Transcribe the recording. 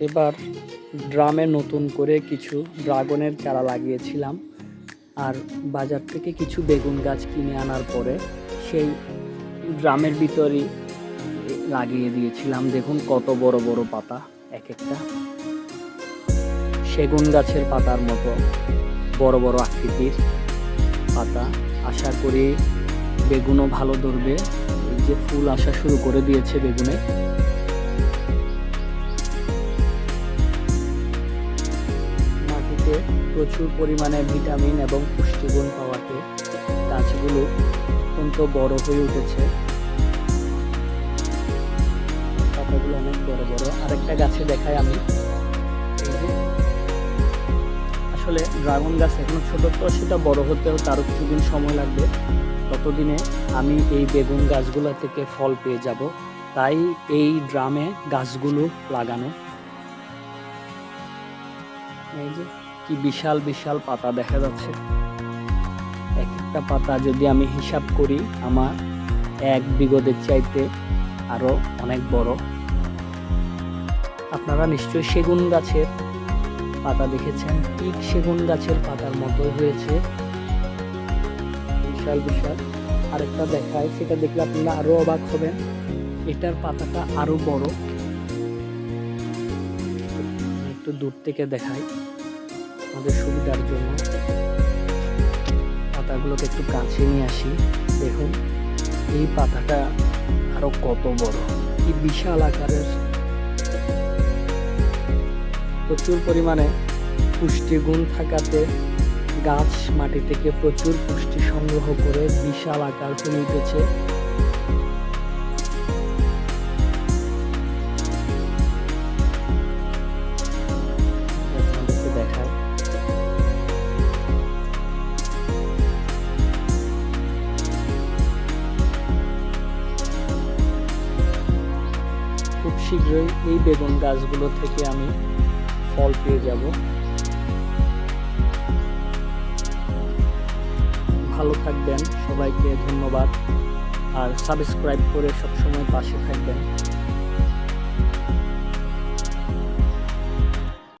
এবার ড্রামে নতুন করে কিছু ড্রাগনের চারা লাগিয়েছিলাম। আর বাজার থেকে কিছু বেগুন গাছ কিনে আনার পরে সেই ড্রামের ভিতরই লাগিয়ে দিয়েছিলাম। দেখুন কত বড় বড় পাতা, এক একটা। সেগুন গাছের পাতার মতো বড় বড় আকৃতির পাতা। আশা করি বেগুনও ভালো ধরবে। যে ফুল আসা শুরু করে দিয়েছে বেগুনে। মাটিতে প্রচুর পরিমাণে ভিটামিন এবং পুষ্টিগুণ পাওয়াতে গাছগুলো অত্যন্ত বড় হয়ে উঠেছে। পাতাগুলো অনেক বড় বড়। আরেকটা গাছে দেখাই আমি। আসলে ড্রাগন গাছ এখনও ছোট, তো সেটা বড় হতেও তারও কিছুদিন সময় লাগবে। ততদিনে আমি এই বেগুন গাছগুলো থেকে ফল পেয়ে যাব। তাই এই ড্রামে গাছগুলো লাগানো। এই যে কি বিশাল বিশাল পাতা দেখা যাচ্ছে। এক একটা পাতা যদি আমি হিসাব করি, আমার এক বিগদের চাইতে আরও অনেক বড়। আপনারা নিশ্চয়ই সেগুন গাছের পাতা দেখেছেন। ঠিক সেগুন গাছের পাতার মতোই হয়েছে। বিশাল বিশাল। আরেকটা দেখায়, সেটা দেখলে আপনারা আরও অবাক হবেন। এটার পাতাটা আরও বড়। একটু দূর থেকে দেখাই। আমাদের সুবিধার জন্য। পাতাগুলোকে একটু কাছে নিয়ে আসি। দেখুন, এই পাতাটা আরও কত বড়। কি বিশাল আকারের। প্রচুর পরিমাণে পুষ্টিগুণ থাকাতে গাছ মাটি থেকে প্রচুর পুষ্টি সংগ্রহ করে বিশাল আকার হয়ে উঠেছে খুব শীঘ্রই এই বেগুন গাছগুলো থেকে আমি ফল পেয়ে যাব। ভালো থাকবেন, সবাইকে ধন্যবাদ। আর সাবস্ক্রাইব করে সবসময় পাশে থাকবেন।